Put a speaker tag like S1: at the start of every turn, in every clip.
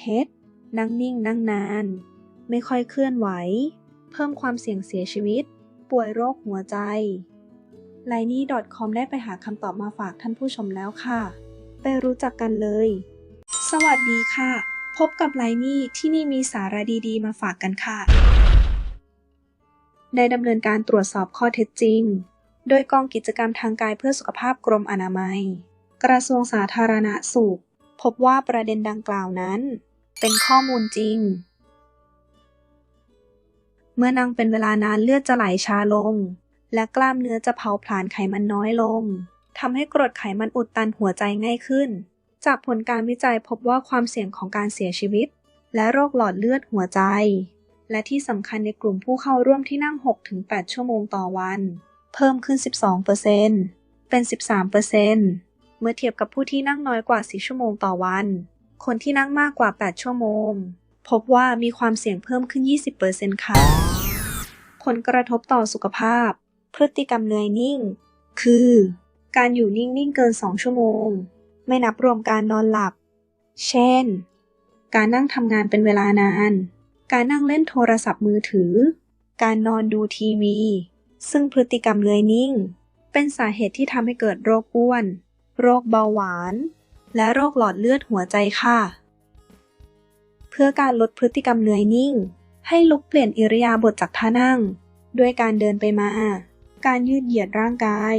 S1: เท็จ นั่งนิ่งนั่งนาน ไม่ค่อยเคลื่อนไหว เพิ่มความเสี่ยงเสียชีวิต ป่วยโรคหัวใจไลนี่ .com ได้ไปหาคำตอบมาฝากท่านผู้ชมแล้วค่ะ ไปรู้จักกันเลย สวัสดีค่ะ พบกับไลนี่ที่นี่มีสาระดีๆ มาฝากกันค่ะได้ดำเนินการตรวจสอบข้อเท็จจริง โดยกองกิจกรรมทางกายเพื่อสุขภาพกรมอนามัย กระทรวงสาธารณสุข พบว่าประเด็นดังกล่าวนั้น เป็นข้อมูลจริง เมื่อนั่งเป็นเวลานานเลือดจะไหลช้าลง และกล้ามเนื้อจะเผาผลาญไขมันน้อยลงทำให้กรดไขมันอุดตันหัวใจง่ายขึ้น จากผลการวิจัยพบว่าความเสี่ยงของการเสียชีวิต และโรคหลอดเลือดหัวใจ และที่สำคัญในกลุ่มผู้เข้าร่วมที่นั่ง 6-8 ชั่วโมงต่อวัน เพิ่มขึ้น 12%เป็น 13%เมื่อเทียบกับผู้ที่นั่งน้อยกว่า 4 ชั่วโมงต่อวัน คนที่นั่งมากกว่า 8 ชั่วโมง พบว่ามีความเสี่ยงเพิ่มขึ้น 20%ค่ะ ผลกระทบต่อสุขภาพ พฤติกรรมเนื่อยนิ่ง คือ การอยู่นิ่งๆเกิน 2 ชั่วโมง ไม่นับรวมการนอนหลับ เช่น การนั่งทำงานเป็นเวลานาน การนั่งเล่นโทรศัพท์มือถือ การนอนดูทีวี ซึ่งพฤติกรรมเลื่อยนิ่ง เป็นสาเหตุที่ทำให้เกิดโรคอ้วน โรคเบาหวาน และโรคหลอดเลือดหัวใจค่ะ เพื่อการลดพฤติกรรมเหนื่อยนิ่ง ให้ลุกเปลี่ยนอิริยาบถจากท่านั่ง ด้วยการเดินไปมา การยืดเหยียดร่างกาย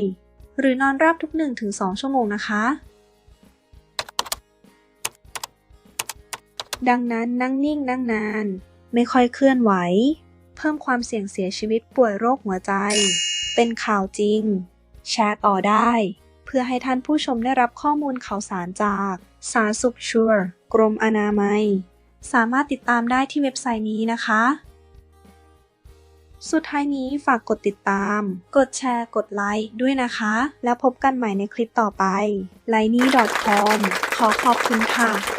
S1: หรือนอนราบทุก 1-2 ชั่วโมงนะคะ ดังนั้นนั่งนิ่งนั่งนาน ไม่ค่อยเคลื่อนไหว เพิ่มความเสี่ยงเสียชีวิตป่วยโรคหัวใจ เป็นข่าวจริง แชร์ต่อได้ เพื่อให้ท่านผู้ชมได้รับข้อมูลข่าวสารจาก สารสุขชัวร์กรมอนามัย สามารถติดตามได้ที่เว็บไซต์นี้นะคะ สุดท้ายนี้ฝากกดติดตาม กดแชร์ กดไลค์ด้วยนะคะ แล้วพบกันใหม่ในคลิปต่อไป l i n e c o m ขอขอบคุณค่ะ